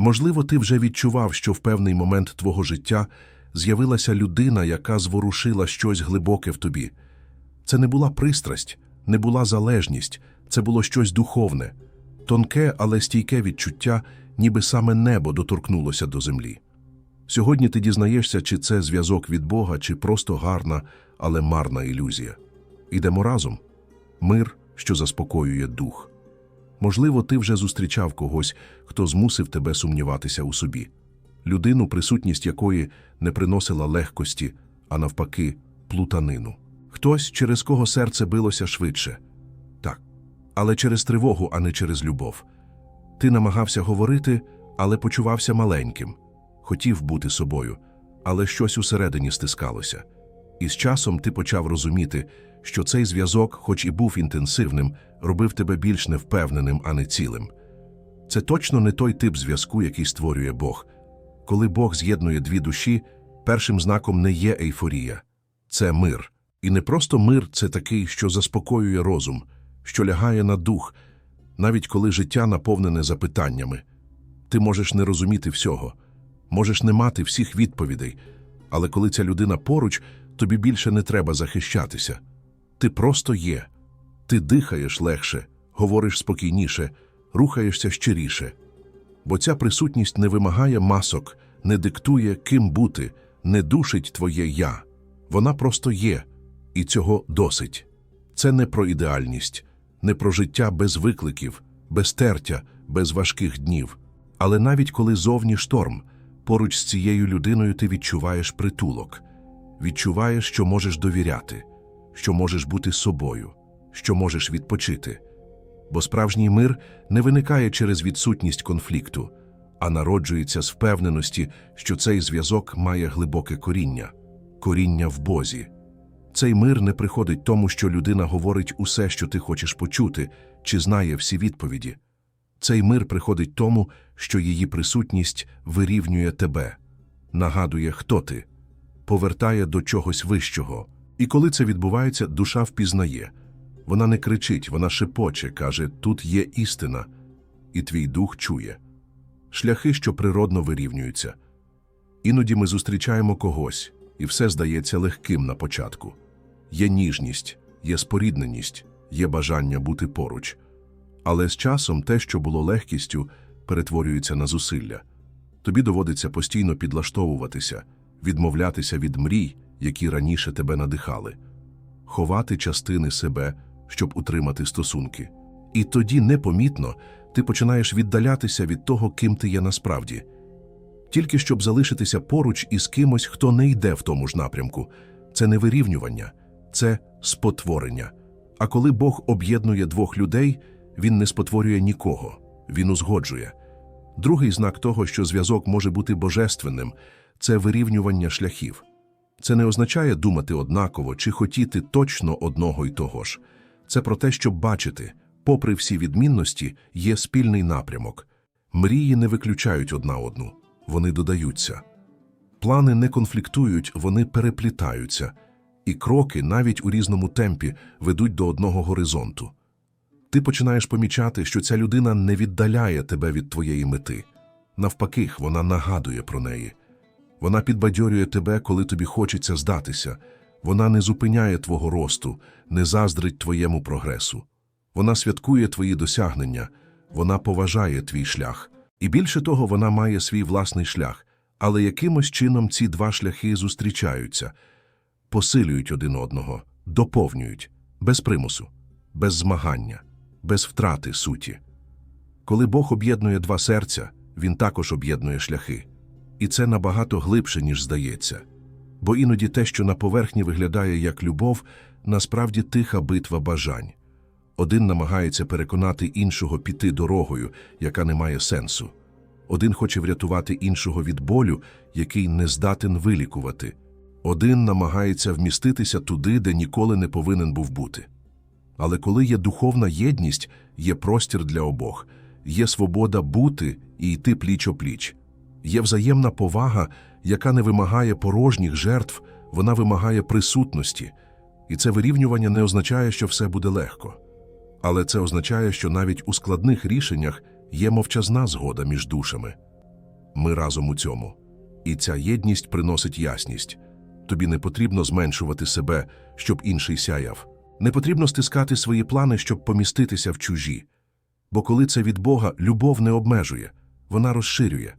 Можливо, ти вже відчував, що в певний момент твого життя з'явилася людина, яка зворушила щось глибоке в тобі. Це не була пристрасть, не була залежність, це було щось духовне, тонке, але стійке відчуття, ніби саме небо доторкнулося до землі. Сьогодні ти дізнаєшся, чи це зв'язок від Бога, чи просто гарна, але марна ілюзія. Ідемо разом. Мир, що заспокоює дух. Можливо, ти вже зустрічав когось, хто змусив тебе сумніватися у собі. Людину, присутність якої не приносила легкості, а навпаки, плутанину. Хтось, через кого серце билося швидше. Так, але через тривогу, а не через любов. Ти намагався говорити, але почувався маленьким. Хотів бути собою, але щось усередині стискалося. І з часом ти почав розуміти, що цей зв'язок, хоч і був інтенсивним, робив тебе більш невпевненим, а не цілим. Це точно не той тип зв'язку, який створює Бог. Коли Бог з'єднує дві душі, першим знаком не є ейфорія, це мир. І не просто мир це такий, що заспокоює розум, що лягає на дух, навіть коли життя наповнене запитаннями. Ти можеш не розуміти всього, можеш не мати всіх відповідей, але коли ця людина поруч, тобі більше не треба захищатися. Ти просто є. Ти дихаєш легше, говориш спокійніше, рухаєшся щиріше. Бо ця присутність не вимагає масок, не диктує, ким бути, не душить твоє я. Вона просто є, і цього досить. Це не про ідеальність, не про життя без викликів, без тертя, без важких днів. Але навіть коли зовні шторм, поруч з цією людиною ти відчуваєш притулок, відчуваєш, що можеш довіряти, що можеш бути собою, що можеш відпочити. Бо справжній мир не виникає через відсутність конфлікту, а народжується з впевненості, що цей зв'язок має глибоке коріння коріння в Бозі. Цей мир не приходить тому, що людина говорить усе, що ти хочеш почути, чи знає всі відповіді. Цей мир приходить тому, що її присутність вирівнює тебе, нагадує, хто ти, повертає до чогось вищого. І коли це відбувається, душа впізнає. Вона не кричить, вона шепоче, каже: тут є істина, і твій дух чує. Шляхи, що природно вирівнюються. Іноді ми зустрічаємо когось, і все здається легким на початку. Є ніжність, є спорідненість, є бажання бути поруч. Але з часом те, що було легкістю, перетворюється на зусилля. Тобі доводиться постійно підлаштовуватися, відмовлятися від мрій, які раніше тебе надихали, ховати частини себе, щоб утримати стосунки. І тоді непомітно ти починаєш віддалятися від того, ким ти є насправді, тільки щоб залишитися поруч із кимось, хто не йде в тому ж напрямку. Це не вирівнювання, це спотворення. А коли Бог об'єднує двох людей, він не спотворює нікого, він узгоджує. Другий знак того, що зв'язок може бути божественним, це вирівнювання шляхів. Це не означає думати однаково чи хотіти точно одного й того ж. Це про те, щоб бачити, попри всі відмінності, є спільний напрямок. Мрії не виключають одна одну, вони додаються. Плани не конфліктують, вони переплітаються, і кроки, навіть у різному темпі, ведуть до одного горизонту. Ти починаєш помічати, що ця людина не віддаляє тебе від твоєї мети. Навпаки, вона нагадує про неї. Вона підбадьорює тебе, коли тобі хочеться здатися. Вона не зупиняє твого росту, не заздрить твоєму прогресу. Вона святкує твої досягнення, вона поважає твій шлях. І більше того, вона має свій власний шлях, але якимось чином ці два шляхи зустрічаються, посилюють один одного, доповнюють, без примусу, без змагання, без втрати суті. Коли Бог об'єднує два серця, він також об'єднує шляхи. І це набагато глибше, ніж здається. Бо іноді те, що на поверхні виглядає як любов, насправді тиха битва бажань. Один намагається переконати іншого піти дорогою, яка не має сенсу. Один хоче врятувати іншого від болю, який не здатен вилікувати. Один намагається вміститися туди, де ніколи не повинен був бути. Але коли є духовна єдність, є простір для обох, є свобода бути і йти пліч-опліч. Є взаємна повага, яка не вимагає порожніх жертв, вона вимагає присутності. І це вирівнювання не означає, що все буде легко. Але це означає, що навіть у складних рішеннях є мовчазна згода між душами. Ми разом у цьому. І ця єдність приносить ясність. Тобі не потрібно зменшувати себе, щоб інший сяяв. Не потрібно стискати свої плани, щоб поміститися в чужі. Бо коли це від Бога, любов не обмежує, вона розширює.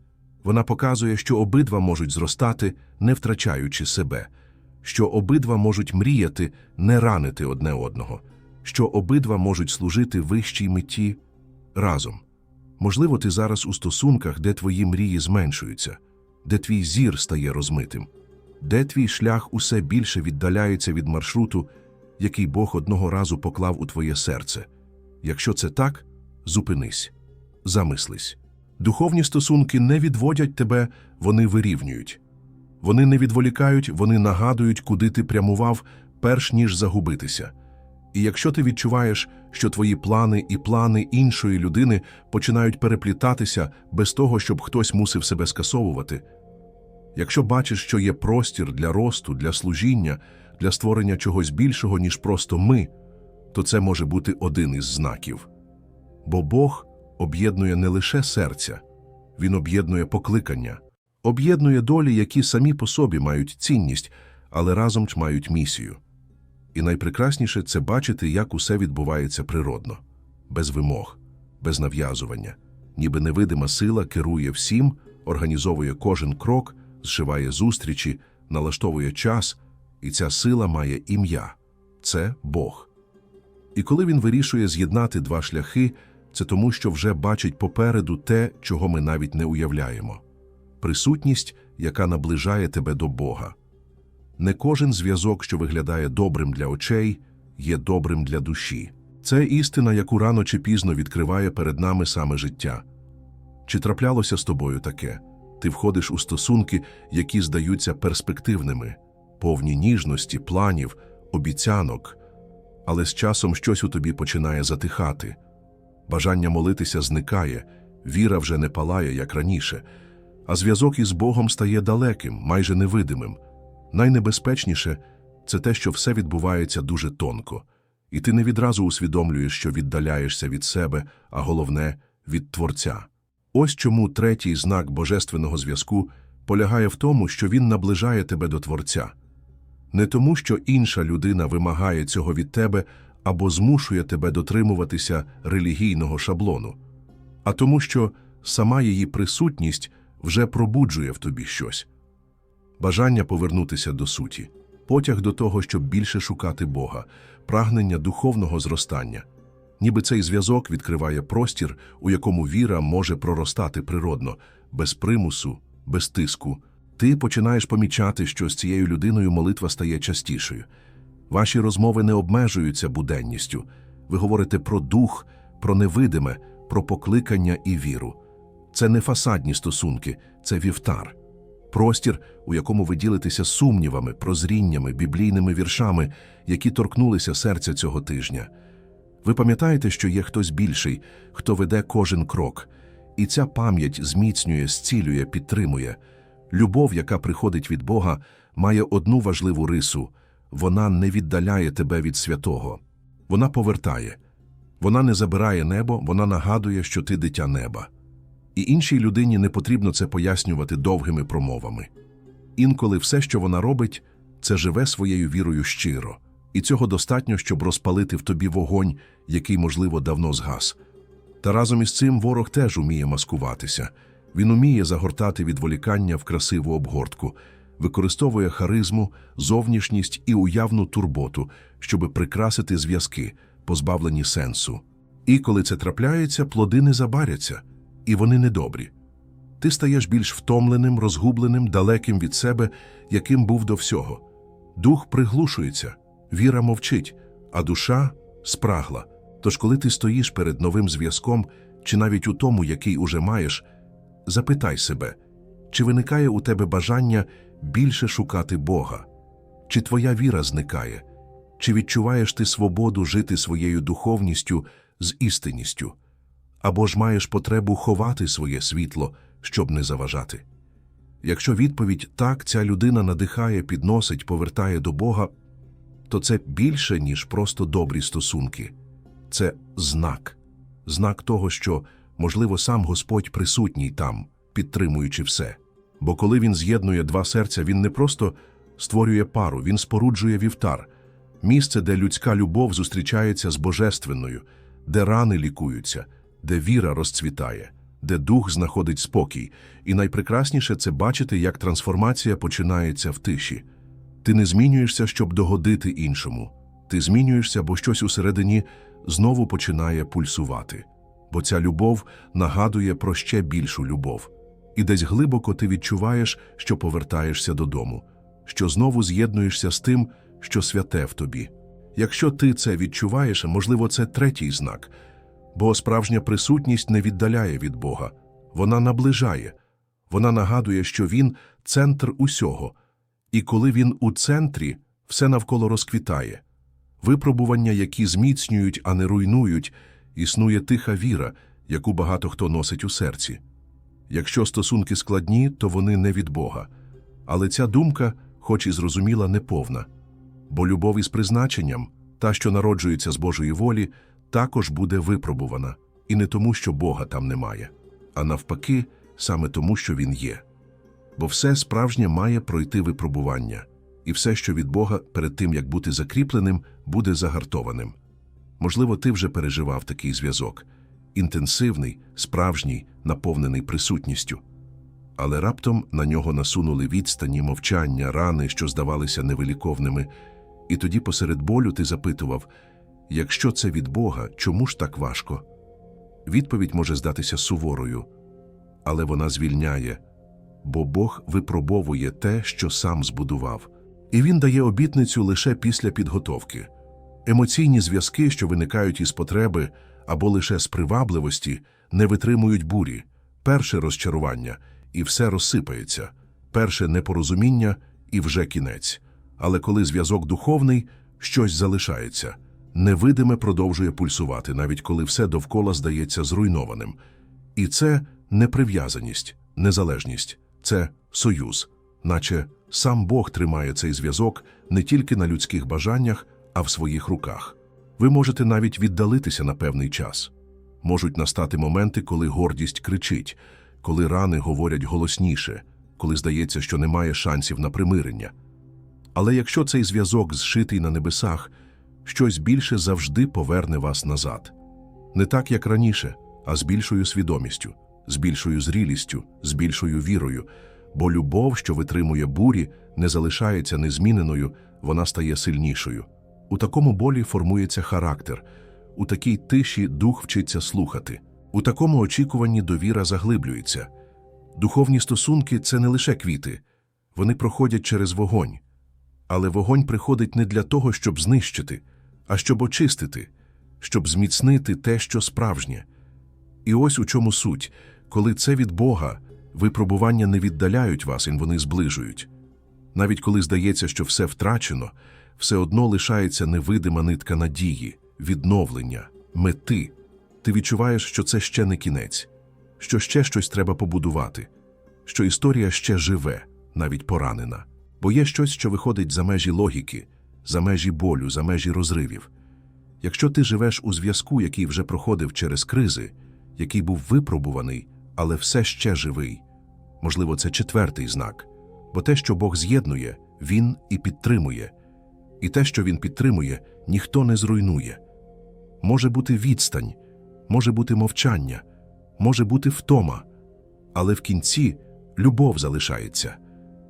Вона показує, що обидва можуть зростати, не втрачаючи себе, що обидва можуть мріяти, не ранити одне одного, що обидва можуть служити вищій меті разом. Можливо, ти зараз у стосунках, де твої мрії зменшуються, де твій зір стає розмитим, де твій шлях усе більше віддаляється від маршруту, який Бог одного разу поклав у твоє серце. Якщо це так, зупинись, замислись. Духовні стосунки не відводять тебе, вони вирівнюють. Вони не відволікають, вони нагадують, куди ти прямував, перш ніж загубитися. І якщо ти відчуваєш, що твої плани і плани іншої людини починають переплітатися без того, щоб хтось мусив себе скасовувати, якщо бачиш, що є простір для росту, для служіння, для створення чогось більшого, ніж просто ми, то це може бути один із знаків. Бо Бог об'єднує не лише серця, Він об'єднує покликання, об'єднує долі, які самі по собі мають цінність, але разом мають місію. І найпрекрасніше це бачити, як усе відбувається природно, без вимог, без нав'язування, ніби невидима сила керує всім, організовує кожен крок, зшиває зустрічі, налаштовує час, і ця сила має ім'я це Бог. І коли він вирішує з'єднати два шляхи, це тому, що вже бачить попереду те, чого ми навіть не уявляємо присутність, яка наближає тебе до Бога. Не кожен зв'язок, що виглядає добрим для очей, є добрим для душі. Це істина, яку рано чи пізно відкриває перед нами саме життя. Чи траплялося з тобою таке? Ти входиш у стосунки, які здаються перспективними, повні ніжності, планів, обіцянок, але з часом щось у тобі починає затихати. Бажання молитися зникає, віра вже не палає, як раніше, а зв'язок із Богом стає далеким, майже невидимим. Найнебезпечніше це те, що все відбувається дуже тонко, і ти не відразу усвідомлюєш, що віддаляєшся від себе, а головне від Творця. Ось чому третій знак божественного зв'язку полягає в тому, що він наближає тебе до Творця. Не тому, що інша людина вимагає цього від тебе або змушує тебе дотримуватися релігійного шаблону, а тому, що сама її присутність вже пробуджує в тобі щось бажання повернутися до суті, потяг до того, щоб більше шукати Бога, прагнення духовного зростання. Ніби цей зв'язок відкриває простір, у якому віра може проростати природно, без примусу, без тиску. Ти починаєш помічати, що з цією людиною молитва стає частішою. Ваші розмови не обмежуються буденністю. Ви говорите про дух, про невидиме, про покликання і віру. Це не фасадні стосунки, це вівтар. Простір, у якому ви ділитеся сумнівами, прозріннями, біблійними віршами, які торкнулися серця цього тижня. Ви пам'ятаєте, що є хтось більший, хто веде кожен крок, і ця пам'ять зміцнює, зцілює, підтримує. Любов, яка приходить від Бога, має одну важливу рису вона не віддаляє тебе від святого, вона повертає, вона не забирає небо, вона нагадує, що ти дитя неба. І іншій людині не потрібно це пояснювати довгими промовами. Інколи все, що вона робить, це живе своєю вірою щиро, і цього достатньо, щоб розпалити в тобі вогонь, який, можливо, давно згас. Та разом із цим ворог теж уміє маскуватися. Він уміє загортати відволікання в красиву обгортку, використовує харизму, зовнішність і уявну турботу, щоби прикрасити зв'язки, позбавлені сенсу. І коли це трапляється, плоди не забаряться, і вони недобрі. Ти стаєш більш втомленим, розгубленим, далеким від себе, яким був до всього. Дух приглушується, віра мовчить, а душа спрагла. Тож, коли ти стоїш перед новим зв'язком, чи навіть у тому, який уже маєш, запитай себе, чи виникає у тебе бажання більше шукати Бога? Чи твоя віра зникає? Чи відчуваєш ти свободу жити своєю духовністю з істинністю? Або ж маєш потребу ховати своє світло, щоб не заважати? Якщо відповідь так, ця людина надихає, підносить, повертає до Бога, то це більше, ніж просто добрі стосунки. Це знак, знак того, що, можливо, сам Господь присутній там, підтримуючи все. Бо коли він з'єднує два серця, він не просто створює пару, він споруджує вівтар, місце, де людська любов зустрічається з божественною, де рани лікуються, де віра розцвітає, де дух знаходить спокій. І найпрекрасніше це бачити, як трансформація починається в тиші. Ти не змінюєшся, щоб догодити іншому. Ти змінюєшся, бо щось усередині знову починає пульсувати. Бо ця любов нагадує про ще більшу любов. І десь глибоко ти відчуваєш, що повертаєшся додому, що знову з'єднуєшся з тим, що святе в тобі. Якщо ти це відчуваєш, можливо, це третій знак, бо справжня присутність не віддаляє від Бога, вона наближає, вона нагадує, що Він – центр усього, і коли Він у центрі, все навколо розквітає. Випробування, які зміцнюють, а не руйнують, існує тиха віра, яку багато хто носить у серці. Якщо стосунки складні, то вони не від Бога. Але ця думка, хоч і зрозуміла, неповна. Бо любов із призначенням, та, що народжується з Божої волі, також буде випробувана. І не тому, що Бога там немає, а навпаки, саме тому, що Він є. Бо все справжнє має пройти випробування, і все, що від Бога перед тим, як бути закріпленим, буде загартованим. Можливо, ти вже переживав такий зв'язок інтенсивний, справжній, наповнений присутністю. Але раптом на нього насунули відстані, мовчання, рани, що здавалися невиліковними, і тоді посеред болю ти запитував якщо це від Бога, чому ж так важко? Відповідь може здатися суворою, але вона звільняє, бо Бог випробовує те, що сам збудував, і Він дає обітницю лише після підготовки. Емоційні зв'язки, що виникають із потреби або лише з привабливості, не витримують бурі, перше розчарування, і все розсипається, перше непорозуміння і вже кінець. Але коли зв'язок духовний, щось залишається. Невидиме продовжує пульсувати, навіть коли все довкола здається зруйнованим. І це не прив'язаність, незалежність, це союз, наче сам Бог тримає цей зв'язок не тільки на людських бажаннях, а в своїх руках. Ви можете навіть віддалитися на певний час. Можуть настати моменти, коли гордість кричить, коли рани говорять голосніше, коли здається, що немає шансів на примирення. Але якщо цей зв'язок зшитий на небесах, щось більше завжди поверне вас назад. Не так, як раніше, а з більшою свідомістю, з більшою зрілістю, з більшою вірою, бо любов, що витримує бурі, не залишається незміненою, вона стає сильнішою. У такому болі формується характер, у такій тиші дух вчиться слухати, у такому очікуванні довіра заглиблюється. Духовні стосунки це не лише квіти, вони проходять через вогонь. Але вогонь приходить не для того, щоб знищити, а щоб очистити, щоб зміцнити те, що справжнє. І ось у чому суть, коли це від Бога, випробування не віддаляють вас, і вони зближують. Навіть коли здається, що все втрачено, все одно лишається невидима нитка надії, відновлення, мети. Ти відчуваєш, що це ще не кінець, що ще щось треба побудувати, що історія ще живе, навіть поранена. Бо є щось, що виходить за межі логіки, за межі болю, за межі розривів. Якщо ти живеш у зв'язку, який вже проходив через кризи, який був випробуваний, але все ще живий, можливо, це четвертий знак, бо те, що Бог з'єднує, Він і підтримує, і те, що Він підтримує, ніхто не зруйнує. Може бути відстань, може бути мовчання, може бути втома, але в кінці любов залишається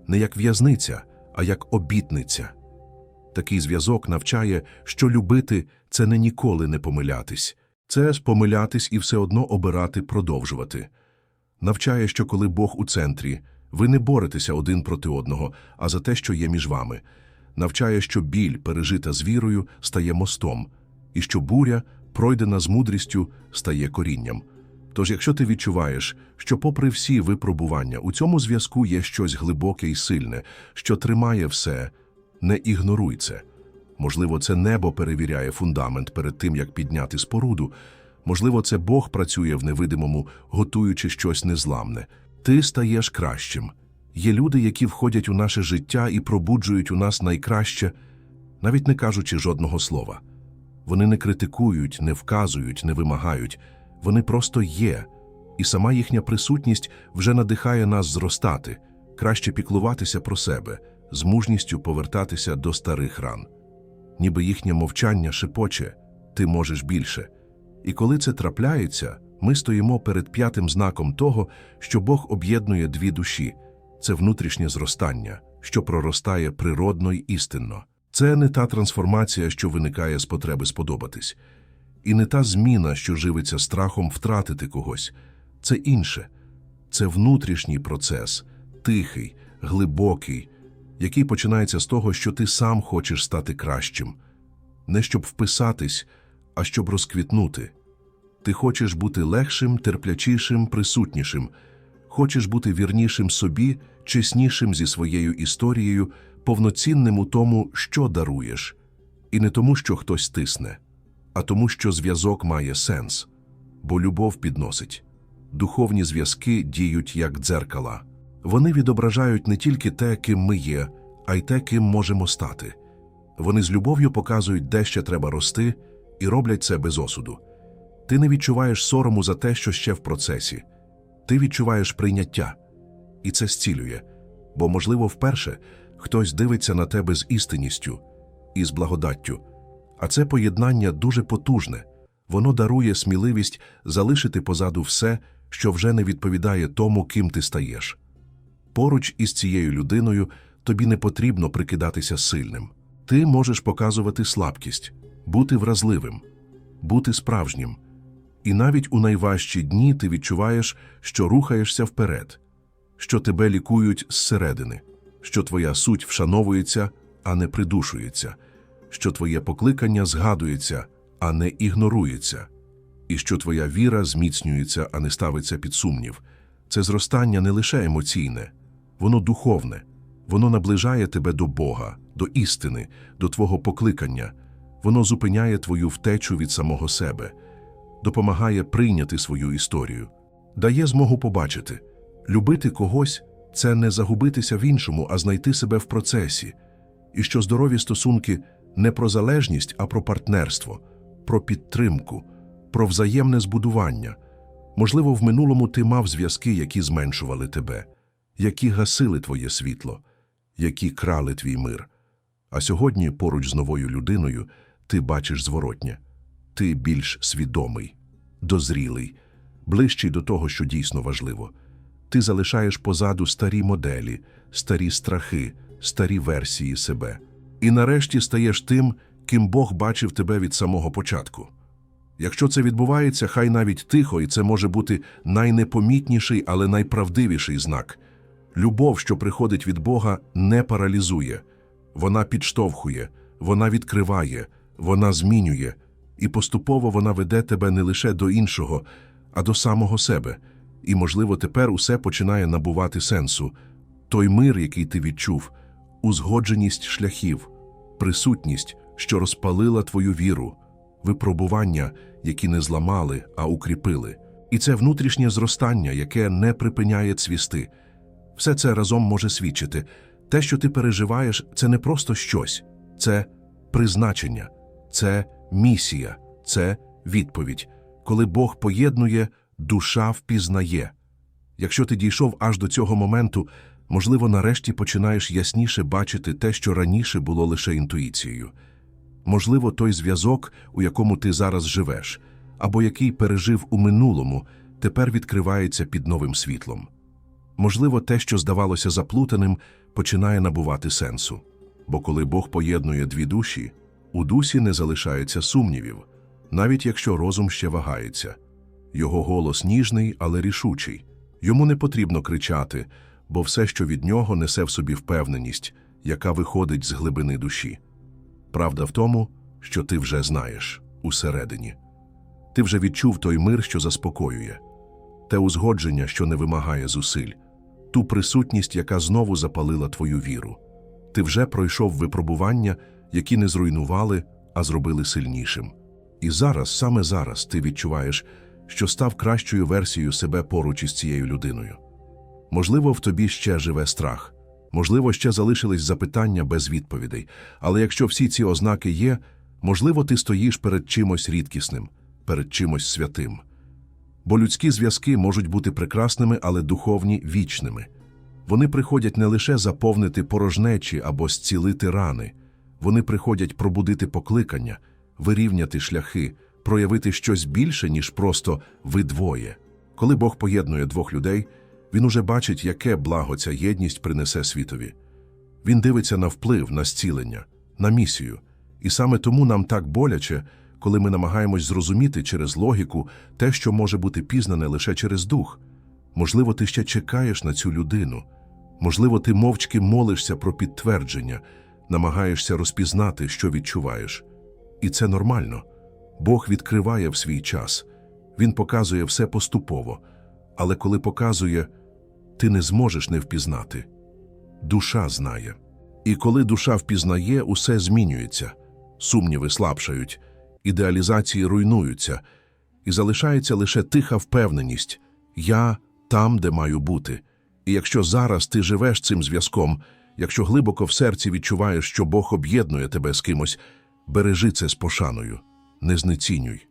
не як в'язниця, а як обітниця. Такий зв'язок навчає, що любити це не ніколи не помилятись, це помилятись і все одно обирати, продовжувати. Навчає, що коли Бог у центрі, ви не боретеся один проти одного, а за те, що є між вами. Навчає, що біль, пережита з вірою, стає мостом, і що буря, пройдена з мудрістю, стає корінням. Тож, якщо ти відчуваєш, що, попри всі випробування, у цьому зв'язку є щось глибоке і сильне, що тримає все, не ігноруй це. Можливо, це небо перевіряє фундамент перед тим, як підняти споруду. Можливо, це Бог працює в невидимому, готуючи щось незламне. Ти стаєш кращим. Є люди, які входять у наше життя і пробуджують у нас найкраще, навіть не кажучи жодного слова. Вони не критикують, не вказують, не вимагають. Вони просто є, і сама їхня присутність вже надихає нас зростати, краще піклуватися про себе, з мужністю повертатися до старих ран. Ніби їхнє мовчання шепоче ти можеш більше. І коли це трапляється, ми стоїмо перед п'ятим знаком того, що Бог об'єднує дві душі це внутрішнє зростання, що проростає природно й істинно. Це не та трансформація, що виникає з потреби сподобатись, і не та зміна, що живиться страхом втратити когось. Це інше. Це внутрішній процес, тихий, глибокий, який починається з того, що ти сам хочеш стати кращим. Не щоб вписатись, а щоб розквітнути. Ти хочеш бути легшим, терплячішим, присутнішим, хочеш бути вірнішим собі, чеснішим зі своєю історією, повноцінним у тому, що даруєш. І не тому, що хтось тисне, а тому, що зв'язок має сенс, бо любов підносить. Духовні зв'язки діють як дзеркала. Вони відображають не тільки те, ким ми є, а й те, ким можемо стати. Вони з любов'ю показують, де ще треба рости, і роблять це без осуду. Ти не відчуваєш сорому за те, що ще в процесі. Ти відчуваєш прийняття. І це зцілює. Бо, можливо, вперше хтось дивиться на тебе з істинністю і з благодаттю. А це поєднання дуже потужне. Воно дарує сміливість залишити позаду все, що вже не відповідає тому, ким ти стаєш. Поруч із цією людиною тобі не потрібно прикидатися сильним. Ти можеш показувати слабкість, бути вразливим, бути справжнім. І навіть у найважчі дні ти відчуваєш, що рухаєшся вперед, що тебе лікують зсередини, що твоя суть вшановується, а не придушується, що твоє покликання згадується, а не ігнорується, і що твоя віра зміцнюється, а не ставиться під сумнів. Це зростання не лише емоційне, воно духовне, воно наближає тебе до Бога, до істини, до твого покликання, воно зупиняє твою втечу від самого себе допомагає прийняти свою історію, дає змогу побачити, любити когось це не загубитися в іншому, а знайти себе в процесі, і що здорові стосунки не про залежність, а про партнерство, про підтримку, про взаємне збудування. Можливо, в минулому ти мав зв'язки, які зменшували тебе, які гасили твоє світло, які крали твій мир. А сьогодні, поруч з новою людиною, ти бачиш зворотнє ти більш свідомий, дозрілий, ближчий до того, що дійсно важливо. Ти залишаєш позаду старі моделі, старі страхи, старі версії себе. І нарешті стаєш тим, ким Бог бачив тебе від самого початку. Якщо це відбувається, хай навіть тихо, і це може бути найнепомітніший, але найправдивіший знак. Любов, що приходить від Бога, не паралізує, вона підштовхує, вона відкриває, вона змінює, і поступово вона веде тебе не лише до іншого, а до самого себе. І, можливо, тепер усе починає набувати сенсу. Той мир, який ти відчув, узгодженість шляхів, присутність, що розпалила твою віру, випробування, які не зламали, а укріпили. І це внутрішнє зростання, яке не припиняє цвісти. Все це разом може свідчити. Те, що ти переживаєш, це не просто щось, це призначення, це місія, це відповідь. Коли Бог поєднує, душа впізнає. Якщо ти дійшов аж до цього моменту, можливо, нарешті починаєш ясніше бачити те, що раніше було лише інтуїцією. Можливо, той зв'язок, у якому ти зараз живеш, або який пережив у минулому, тепер відкривається під новим світлом. Можливо, те, що здавалося заплутаним, починає набувати сенсу. Бо коли Бог поєднує дві душі, у дусі не залишається сумнівів, навіть якщо розум ще вагається. Його голос ніжний, але рішучий. Йому не потрібно кричати, бо все, що від нього, несе в собі впевненість, яка виходить з глибини душі. Правда в тому, що ти вже знаєш усередині. Ти вже відчув той мир, що заспокоює, те узгодження, що не вимагає зусиль, ту присутність, яка знову запалила твою віру. Ти вже пройшов випробування, які не зруйнували, а зробили сильнішим. І зараз, саме зараз, ти відчуваєш, що став кращою версією себе поруч із цією людиною. Можливо, в тобі ще живе страх, можливо, ще залишились запитання без відповідей, але якщо всі ці ознаки є, можливо, ти стоїш перед чимось рідкісним, перед чимось святим. Бо людські зв'язки можуть бути прекрасними, але духовні вічними. Вони приходять не лише заповнити порожнечі або зцілити рани, вони приходять пробудити покликання, вирівняти шляхи, проявити щось більше, ніж просто ви двоє. Коли Бог поєднує двох людей, він уже бачить, яке благо ця єдність принесе світові. Він дивиться на вплив, на зцілення, на місію. І саме тому нам так боляче, коли ми намагаємось зрозуміти через логіку те, що може бути пізнане лише через дух. Можливо, ти ще чекаєш на цю людину. Можливо, ти мовчки молишся про підтвердження, намагаєшся розпізнати, що відчуваєш. І це нормально. Бог відкриває в свій час. Він показує все поступово. Але коли показує, ти не зможеш не впізнати. Душа знає. І коли душа впізнає, усе змінюється. Сумніви слабшають, ідеалізації руйнуються, і залишається лише тиха впевненість я там, де маю бути. І якщо зараз ти живеш цим зв'язком, якщо глибоко в серці відчуваєш, що Бог об'єднує тебе з кимось, бережи це з пошаною, не знецінюй.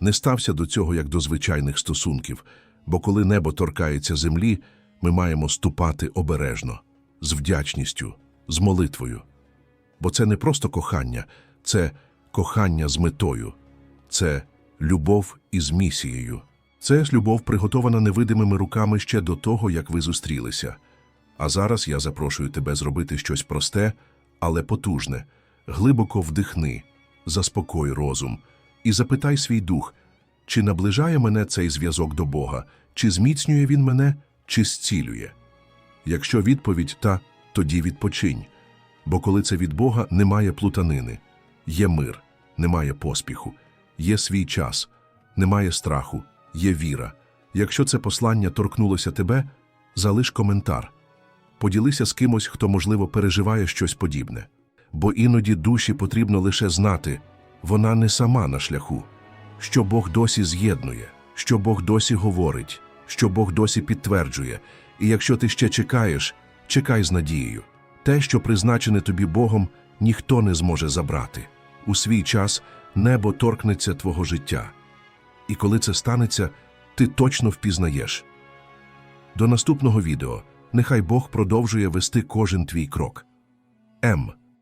Не стався до цього як до звичайних стосунків, бо коли небо торкається землі, ми маємо ступати обережно, з вдячністю, з молитвою. Бо це не просто кохання, це кохання з метою, це любов із місією. Це любов приготована невидимими руками ще до того, як ви зустрілися. А зараз я запрошую тебе зробити щось просте, але потужне. Глибоко вдихни, заспокой розум і запитай свій дух, чи наближає мене цей зв'язок до Бога, чи зміцнює він мене, чи зцілює. Якщо відповідь та, тоді відпочинь. Бо коли це від Бога, немає плутанини, є мир, немає поспіху, є свій час, немає страху, є віра. Якщо це послання торкнулося тебе, залиш коментар. Поділися з кимось, хто, можливо, переживає щось подібне. Бо іноді душі потрібно лише знати, вона не сама на шляху, що Бог досі з'єднує, що Бог досі говорить, що Бог досі підтверджує. І якщо ти ще чекаєш, чекай з надією. Те, що призначене тобі Богом, ніхто не зможе забрати. У свій час небо торкнеться твого життя. І коли це станеться, ти точно впізнаєш. До наступного відео. Нехай Бог продовжує вести кожен твій крок. М.